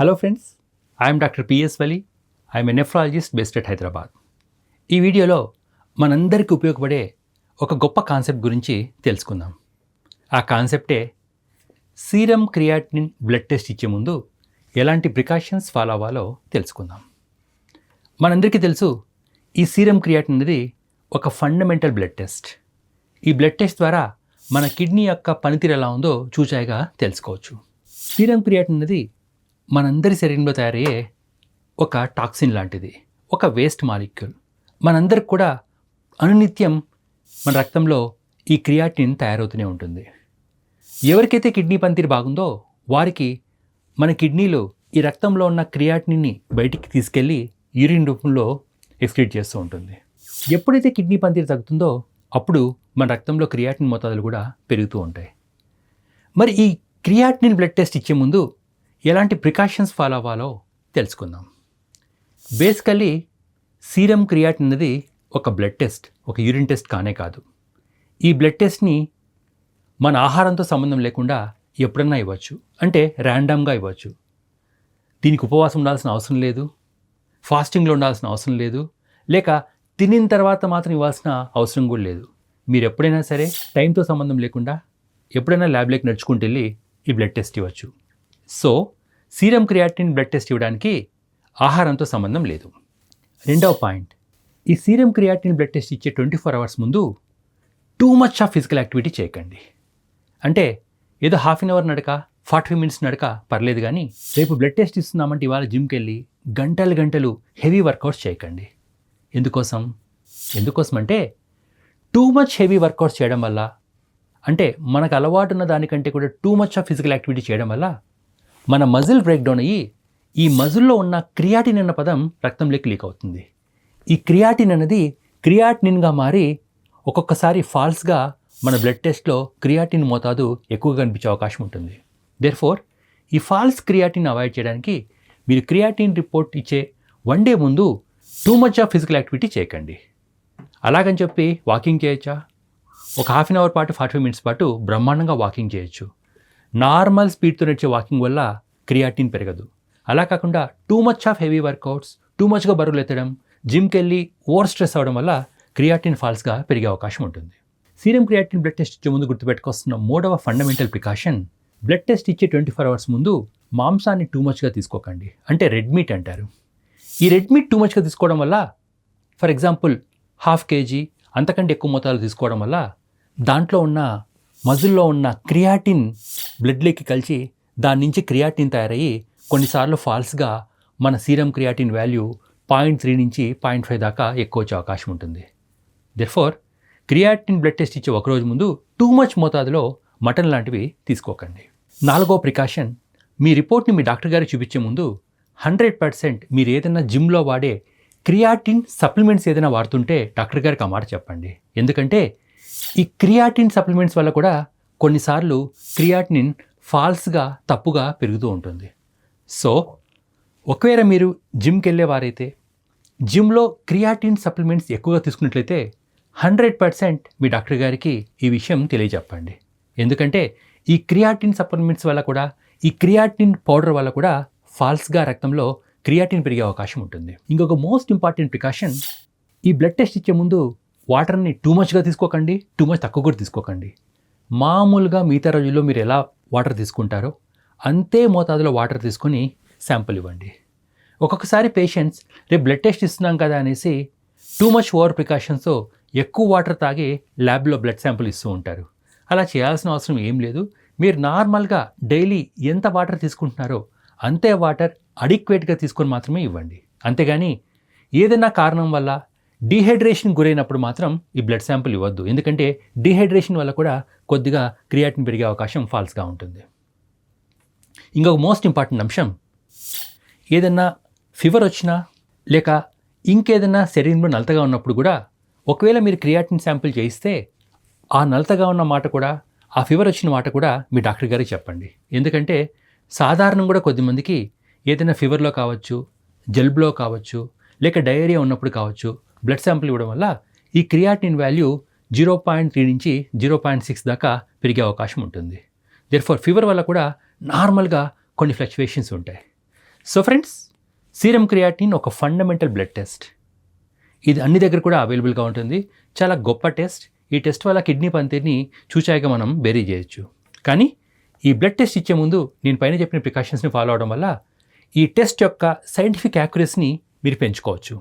Hello friends I'm doctor PS Vali I'm a nephrologist best at Hyderabad ఈ వీడియోలో మనందరికీ ఉపయోగపడే ఒక గొప్ప కాన్సెప్ట్ గురించి తెలుసుకుందాం. ఆ కాన్సెప్టే సీరం క్రియాటినిన్ బ్లడ్ టెస్ట్ ఇచ్చే ముందు ఎలాంటి ప్రికాషన్స్ ఫాలో అవ్వాలో తెలుసుకుందాం. మనందరికీ తెలుసు ఈ సీరం క్రియాటిన్ అనేది ఒక ఫండమెంటల్ బ్లడ్ టెస్ట్. ఈ బ్లడ్ టెస్ట్ ద్వారా మన కిడ్నీ యొక్క పనితీరు ఎలా ఉందో చూచాయిగా తెలుసుకోవచ్చు. సీరం క్రియాటిన్ అనేది మనందరి శరీరంలో తయారయ్యే ఒక టాక్సిన్ లాంటిది ఒక వేస్ట్ మాలిక్యూల్. మనందరికి కూడా అనునిత్యం మన రక్తంలో ఈ క్రియాటిన్ తయారవుతూనే ఉంటుంది. ఎవరికైతే కిడ్నీ పనితీరు బాగుందో వారికి మన కిడ్నీలు ఈ రక్తంలో ఉన్న క్రియాటిన్ని బయటికి తీసుకెళ్ళి యూరిన్ రూపంలో ఎక్స్క్రీట్ చేస్తూ ఉంటుంది. ఎప్పుడైతే కిడ్నీ పనితీరు తగ్గుతుందో అప్పుడు మన రక్తంలో క్రియాటిన్ మోతాదులు కూడా పెరుగుతూ ఉంటాయి. మరి ఈ క్రియాటినిన్ బ్లడ్ టెస్ట్ ఇచ్చే ముందు ఎలాంటి ప్రికాషన్స్ ఫాలో అవ్వాలో తెలుసుకుందాం. బేసికల్లీ సీరం క్రియాట్ అనేది ఒక బ్లడ్ టెస్ట్ ఒక యూరిన్ టెస్ట్ కానే కాదు. ఈ బ్లడ్ టెస్ట్ని మన ఆహారంతో సంబంధం లేకుండా ఎప్పుడన్నా ఇవ్వచ్చు. అంటే ర్యాండమ్గా ఇవ్వచ్చు. దీనికి ఉపవాసం ఉండాల్సిన అవసరం లేదు. ఫాస్టింగ్లో ఉండాల్సిన అవసరం లేదు. లేక తినిన తర్వాత మాత్రం ఇవ్వాల్సిన అవసరం కూడా లేదు. మీరు ఎప్పుడైనా సరే టైంతో సంబంధం లేకుండా ఎప్పుడైనా ల్యాబ్లోకి నడుచుకుంటూ వెళ్ళి ఈ బ్లడ్ టెస్ట్ ఇవ్వచ్చు. So serum creatinine blood test ఇవ్వడానికి ఆహారంతో సంబంధం లేదు. రెండవ పాయింట్. ఈ సీరం క్రియాటిన్ బ్లడ్ టెస్ట్ ఇచ్చే ట్వంటీ ఫోర్ అవర్స్ ముందు too much of physical activity చేయకండి. అంటే ఏదో హాఫ్ అన్ అవర్ నడక ఫార్టీ మినిట్స్ నడక పర్లేదు కానీ రేపు బ్లడ్ టెస్ట్ ఇస్తున్నామంటే ఇవాళ జిమ్కి వెళ్ళి గంటలు గంటలు హెవీ వర్కౌట్స్ చేయకండి. ఎందుకోసం? ఎందుకోసం అంటే టూ మచ్ హెవీ వర్కౌట్స్ చేయడం వల్ల అంటే మనకు అలవాటు ఉన్న దానికంటే కూడా too much of physical activity చేయడం వల్ల మన మజిల్ బ్రేక్డౌన్ అయ్యి ఈ మజిల్లో ఉన్న క్రియాటిన్ అన్న పదం రక్తంలోకి లీక్ అవుతుంది. ఈ క్రియాటిన్ అనేది క్రియాటినిన్గా మారి ఒక్కొక్కసారి ఫాల్స్గా మన బ్లడ్ టెస్ట్లో క్రియాటిన్ మోతాదు ఎక్కువగా కనిపించే అవకాశం ఉంటుంది. దేర్ఫోర్ ఈ ఫాల్స్ క్రియాటిన్ అవాయిడ్ చేయడానికి మీరు క్రియాటిన్ రిపోర్ట్ ఇచ్చే వన్ డే ముందు too much of physical activity చేయకండి. అలాగని చెప్పి వాకింగ్ చేయొచ్చా? ఒక హాఫ్ అన్ అవర్ పాటు ఫార్టీ ఫైవ్ మినిట్స్ పాటు బ్రహ్మాండంగా వాకింగ్ చేయొచ్చు. నార్మల్ స్పీడ్తో నడిచే వాకింగ్ వల్ల క్రియాటిన్ పెరగదు. అలా కాకుండా too much of heavy workouts too మచ్గా బరువులు ఎత్తడం జిమ్కి వెళ్ళి ఓవర్ స్ట్రెస్ అవ్వడం వల్ల క్రియాటిన్ ఫాల్స్గా పెరిగే అవకాశం ఉంటుంది. సీరం క్రియాటిన్ బ్లడ్ టెస్ట్ ఇచ్చే ముందు గుర్తుపెట్టుకొస్తున్న మూడవ ఫండమెంటల్ ప్రికాషన్ బ్లడ్ టెస్ట్ ఇచ్చే ట్వంటీ ఫోర్ అవర్స్ ముందు మాంసాన్ని టూ మచ్గా తీసుకోకండి. అంటే రెడ్ మీట్ అంటారు. ఈ రెడ్ మీట్ టూ మచ్గా తీసుకోవడం వల్ల ఫర్ ఎగ్జాంపుల్ హాఫ్ కేజీ అంతకంటే ఎక్కువ మోతాదు తీసుకోవడం వల్ల దాంట్లో ఉన్న మజిల్లో ఉన్న క్రియాటిన్ బ్లడ్లోకి కలిసి దాని నుంచి క్రియాటిన్ తయారయ్యి కొన్నిసార్లు ఫాల్స్గా మన serum creatinine value point three నుంచి పాయింట్ ఫైవ్ దాకా ఎక్కువ వచ్చే అవకాశం ఉంటుంది. దెర్ఫోర్ క్రియాటిన్ బ్లడ్ టెస్ట్ ఇచ్చే ఒకరోజు ముందు టూ మచ్ మోతాదులో మటన్ లాంటివి తీసుకోకండి. నాలుగో ప్రికాషన్ మీ రిపోర్ట్ని మీ డాక్టర్ గారికి చూపించే ముందు హండ్రెడ్ పర్సెంట్ మీరు ఏదైనా జిమ్లో వాడే క్రియాటిన్ సప్లిమెంట్స్ ఏదైనా వాడుతుంటే డాక్టర్ గారికి ఆ మాట చెప్పండి. ఎందుకంటే ఈ క్రియాటిన్ సప్లిమెంట్స్ వల్ల కూడా కొన్నిసార్లు క్రియాటినిన్ ఫాల్స్గా తప్పుగా పెరుగుతూ ఉంటుంది. సో ఒకవేళ మీరు జిమ్కి వెళ్ళేవారైతే జిమ్లో క్రియాటిన్ సప్లిమెంట్స్ ఎక్కువగా తీసుకున్నట్లయితే హండ్రెడ్ పర్సెంట్ మీ డాక్టర్ గారికి ఈ విషయం తెలియజెప్పండి. ఎందుకంటే ఈ క్రియాటిన్ సప్లిమెంట్స్ వల్ల కూడా ఈ క్రియాటిన్ పౌడర్ వల్ల కూడా ఫాల్స్గా రక్తంలో క్రియాటిన్ పెరిగే అవకాశం ఉంటుంది. ఇంకొక మోస్ట్ ఇంపార్టెంట్ ప్రికాషన్ ఈ బ్లడ్ టెస్ట్ ఇచ్చే ముందు వాటర్ని టూ మచ్గా తీసుకోకండి టూ మచ్ తక్కువ కూడా తీసుకోకండి. మామూలుగా మిగతా రోజుల్లో మీరు ఎలా వాటర్ తీసుకుంటారో అంతే మోతాదులో వాటర్ తీసుకొని శాంపుల్ ఇవ్వండి. ఒక్కొక్కసారి పేషెంట్స్ రేపు బ్లడ్ టెస్ట్ ఇస్తున్నాం కదా అనేసి టూ మచ్ ఓవర్ ప్రికాషన్స్తో ఎక్కువ వాటర్ తాగి ల్యాబ్లో బ్లడ్ శాంపుల్ ఇస్తూ ఉంటారు. అలా చేయాల్సిన అవసరం ఏం లేదు. మీరు నార్మల్గా డైలీ ఎంత వాటర్ తీసుకుంటున్నారో అంతే వాటర్ అడిక్వేట్గా తీసుకొని మాత్రమే ఇవ్వండి. అంతేగాని ఏదైనా కారణం వల్ల డీహైడ్రేషన్ గురైనప్పుడు మాత్రం ఈ బ్లడ్ శాంపుల్ ఇవ్వద్దు. ఎందుకంటే డీహైడ్రేషన్ వల్ల కూడా కొద్దిగా క్రియాటిన్ పెరిగే అవకాశం ఫాల్స్గా ఉంటుంది. ఇంకొక మోస్ట్ ఇంపార్టెంట్ అంశం ఏదన్నా ఫీవర్ వచ్చినా లేక ఇంకేదన్నా శరీరంలో నలతగా ఉన్నప్పుడు కూడా ఒకవేళ మీరు క్రియాటిన్ శాంపుల్ చేయిస్తే ఆ నలతగా ఉన్న మాట కూడా ఆ ఫీవర్ వచ్చిన మాట కూడా మీ డాక్టర్ గారికి చెప్పండి. ఎందుకంటే సాధారణం కూడా కొద్దిమందికి ఏదైనా ఫీవర్లో కావచ్చు జలుబులో కావచ్చు లేక డయేరియా ఉన్నప్పుడు కావచ్చు బ్లడ్ శాంపుల్ ఇవ్వడం వల్ల ఈ creatinine value zero point three నుంచి జీరో పాయింట్ సిక్స్ దాకా పెరిగే అవకాశం ఉంటుంది. దేర్ ఫర్ ఫీవర్ వల్ల కూడా నార్మల్గా కొన్ని ఫ్లక్చువేషన్స్ ఉంటాయి. సో ఫ్రెండ్స్ సీరం క్రియాటిన్ ఒక ఫండమెంటల్ బ్లడ్ టెస్ట్ ఇది అన్ని దగ్గర కూడా అవైలబుల్గా ఉంటుంది. చాలా గొప్ప టెస్ట్ ఈ టెస్ట్ వల్ల కిడ్నీ పనితీరుని చూచాయిగా మనం బెరీ చేయొచ్చు. కానీ ఈ బ్లడ్ టెస్ట్ ఇచ్చే ముందు నేను పైన చెప్పిన ప్రికాషన్స్ని ఫాలో అవడం వల్ల ఈ టెస్ట్ యొక్క సైంటిఫిక్ యాక్యురసీని మీరు పెంచుకోవచ్చు.